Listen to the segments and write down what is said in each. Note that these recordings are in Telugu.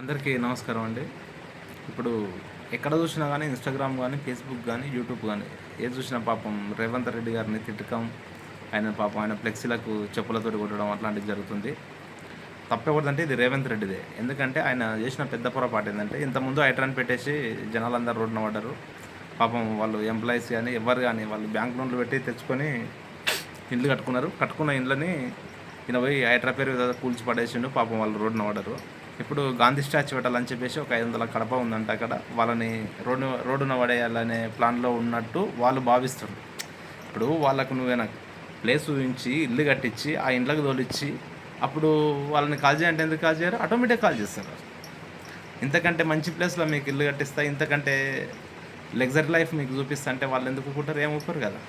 అందరికీ నమస్కారం అండి. ఇప్పుడు ఎక్కడ చూసినా కానీ ఇన్స్టాగ్రామ్ కానీ ఫేస్బుక్ కానీ యూట్యూబ్ కానీ ఏది చూసినా పాపం రేవంత్ రెడ్డి గారిని తిట్టకం ఆయన పాపం ఆయన ఫ్లెక్సీలకు చెప్పులతోటి కొట్టడం అట్లాంటివి జరుగుతుంది. తప్పెవరిదంటే ఇది రేవంత్ రెడ్డిదే. ఎందుకంటే ఆయన చేసిన పెద్ద పొరపాటు ఏంటంటే ఇంతకుముందు ఐట్రాన్ పెట్టేసి జనాలందరూ రోడ్డున పడ్డారు. పాపం వాళ్ళు ఎంప్లాయీస్ కానీ ఎవరు కానీ వాళ్ళు బ్యాంక్ లోన్లు పెట్టి తెచ్చుకొని ఇండ్లు కట్టుకున్నారు. కట్టుకున్న ఇండ్లని ఈయన పోయి ఐట్రా పేరు కూల్చి పడేసిండు పాపం వాళ్ళు రోడ్డున పడ్డారు. ఇప్పుడు గాంధీ స్టాచ్యూ పెట్టాలని చెప్పేసి ఒక ఐదు వందల కడప ఉందంట అక్కడ. వాళ్ళని రోడ్డు రోడ్డున పడేయాలనే ప్లాన్లో ఉన్నట్టు వాళ్ళు భావిస్తారు ఇప్పుడు వాళ్ళకు నువ్వేనా ప్లేస్ ఊహించి ఇల్లు కట్టించి ఆ ఇండ్లకు తోలిచ్చి అప్పుడు వాళ్ళని కాల్ చేయాలంటే ఎందుకు కాల్ చేయరు? ఆటోమేటిక్ కాల్ చేస్తారు. ఇంతకంటే మంచి ప్లేస్లో మీకు ఇల్లు కట్టిస్తా ఇంతకంటే లగ్జరీ లైఫ్ మీకు చూపిస్తా అంటే వాళ్ళు ఎందుకు ఒప్పుకుంటారు ఏం ఒప్పుకోరు కదా.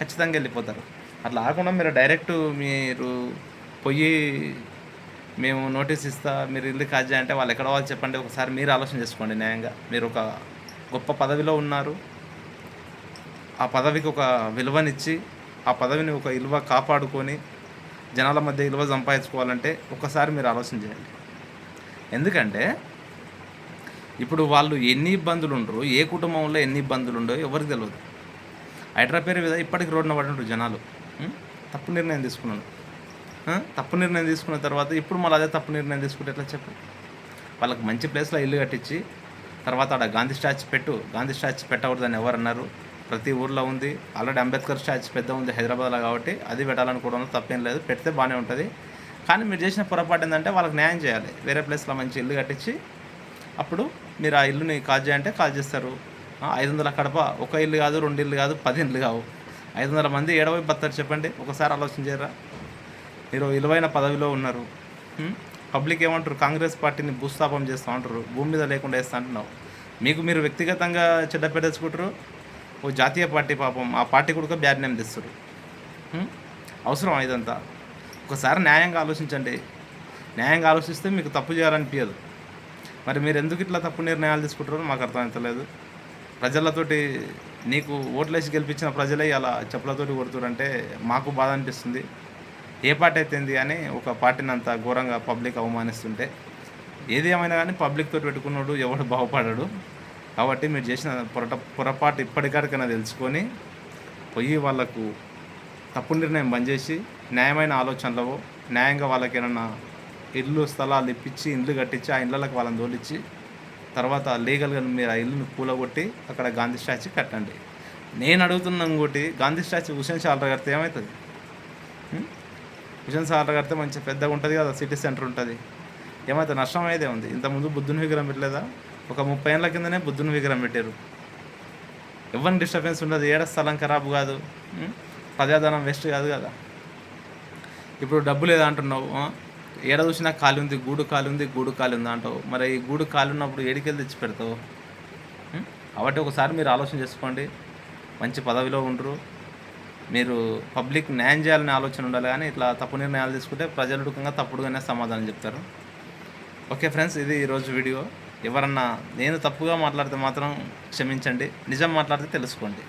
ఖచ్చితంగా వెళ్ళిపోతారు. అట్లా ఆకుండా మీరు డైరెక్ట్ మీరు పొయ్యి మేము నోటీస్ ఇస్తా మీరు ఎందుకు కాజా అంటే వాళ్ళు ఎక్కడ వాళ్ళు చెప్పండి ఒకసారి మీరు ఆలోచన చేసుకోండి న్యాయంగా. మీరు ఒక గొప్ప పదవిలో ఉన్నారు. ఆ పదవికి ఒక విలువనిచ్చి ఆ పదవిని ఒక విలువ కాపాడుకొని జనాల మధ్య విలువ సంపాదించుకోవాలంటే ఒకసారి మీరు ఆలోచన చేయండి. ఎందుకంటే ఇప్పుడు వాళ్ళు ఎన్ని ఇబ్బందులు ఉండరు ఏ కుటుంబంలో ఎన్ని ఇబ్బందులు ఉండో ఎవరికి తెలియదు హైడ్రా పేరు మీద ఇప్పటికి రోడ్డున పడి ఉంటారు జనాలు. తప్పు నిర్ణయం తీసుకున్నాను. తప్పు నిర్ణయం తీసుకున్న తర్వాత ఇప్పుడు మళ్ళీ అదే తప్పు నిర్ణయం తీసుకుంటే ఎట్లా చెప్పు? వాళ్ళకి మంచి ప్లేస్లో ఇల్లు కట్టించి తర్వాత ఆడ గాంధీ స్టాచ్యూ పెట్టు. గాంధీ స్టాచ్యూ పెట్టకూడదని ఎవరు అన్నారు? ప్రతి ఊర్లో ఉంది. ఆల్రెడీ అంబేద్కర్ స్టాచ్యూ పెద్ద ఉంది హైదరాబాద్లో కాబట్టి అది పెట్టాలనుకోవడంలో తప్పేం లేదు. పెడితే బాగానే ఉంటుంది. కానీ మీరు చేసిన పొరపాటు ఏంటంటే వాళ్ళకి న్యాయం చేయాలి. వేరే ప్లేస్లో మంచి ఇల్లు కట్టించి అప్పుడు మీరు ఆ ఇల్లుని కాల్ చేయంటే కాల్ చేస్తారు. ఐదు వందల కడప ఒక ఇల్లు కాదు రెండు ఇల్లు కాదు పది ఇల్లు కావు. ఐదు వందల మంది ఏడవై బతారు చెప్పండి. ఒకసారి ఆలోచించారా మీరు విలువైన పదవిలో ఉన్నారు. పబ్లిక్ ఏమంటారు? కాంగ్రెస్ పార్టీని భూస్థాపం చేస్తూ ఉంటారు భూమి మీద లేకుండా వేస్తా అంటున్నావు. మీకు మీరు వ్యక్తిగతంగా చెడ్డ పెట్టేసుకుంటారు ఓ జాతీయ పార్టీ పాపం. ఆ పార్టీ కూడా బ్యాడ్ నేమ్ తెస్తారు. అవసరం ఇదంతా? ఒకసారి న్యాయంగా ఆలోచించండి. న్యాయంగా ఆలోచిస్తే మీకు తప్పు చేయాలనిపించదు మరి మీరు ఎందుకు ఇట్లా తప్పు నిర్ణయాలు తీసుకుంటారో మాకు అర్థమవుతలేదు ప్రజలతోటి నీకు ఓట్లేసి గెలిపించిన ప్రజలే అలా చెప్పులతోటి కొడుతురంటే మాకు బాధ అనిపిస్తుంది. ఏ పార్టీ అయితేంది అని ఒక పార్టీని అంత ఘోరంగా పబ్లిక్ అవమానిస్తుంటే ఏది ఏమైనా కానీ పబ్లిక్తో పెట్టుకున్నాడు ఎవడు బాగుపడాడు. కాబట్టి మీరు చేసిన పొరట పొరపాటు ఇప్పటికాడికైనా తెలుసుకొని పోయి వాళ్ళకు తప్పు నిర్ణయం బంద్ చేసి న్యాయమైన ఆలోచనలో న్యాయంగా వాళ్ళకి ఏమన్నా ఇల్లు స్థలాలు ఇప్పించి ఇండ్లు కట్టించి ఆ ఇళ్ళకి వాళ్ళని తోలిచ్చి తర్వాత లీగల్గా మీరు ఆ ఇల్లును కూలగొట్టి అక్కడ గాంధీ స్టాచ్యూ కట్టండి. నేను అడుగుతున్న ఇంకోటి గాంధీ స్టాచ్యూ హుసేన్ షాల్రా కడితే ఏమవుతుంది? మిషన్ సార్ కడితే మంచి పెద్దగా ఉంటుంది కదా సిటీ సెంటర్ ఉంటుంది. ఏమైతే నష్టం అయితే ఉంది. ఇంతకుముందు బుద్ధుని విగ్రహం పెట్టలేదా? ఒక ముప్పై ఏళ్ళ కిందనే బుద్ధుని విగ్రహం పెట్టారు ఎవరిని డిస్టర్బెన్స్ ఉండదు. ఏడ స్థలం ఖరాబు కాదు. ఉం? ప్రజాధనం వేస్ట్ కాదు కదా. ఇప్పుడు డబ్బు లేదా అంటున్నావు ఏడ చూసినా ఖాళీ ఉంది గూడు ఖాళీ ఉంది గూడు ఖాళీ ఉంది అంటావు? మరి ఈ గూడు ఖాళీ ఉన్నప్పుడు ఏడికెళ్ళి తెచ్చి పెడతావు? కాబట్టి ఒకసారి మీరు ఆలోచన చేసుకోండి. మంచి పదవిలో ఉండరు. మీరు పబ్లిక్ న్యాయం చేయాలనే ఆలోచన ఉండాలి కానీ ఇట్లా తప్పు నిర్ణయాలు తీసుకుంటే ప్రజలుకంగా తప్పుడుగానే సమాధానం చెప్తారు. ఓకే ఫ్రెండ్స్ ఇది ఈరోజు వీడియో. ఎవరన్నా నేను తప్పుగా మాట్లాడితే మాత్రం క్షమించండి. నిజం మాట్లాడితే తెలుసుకోండి.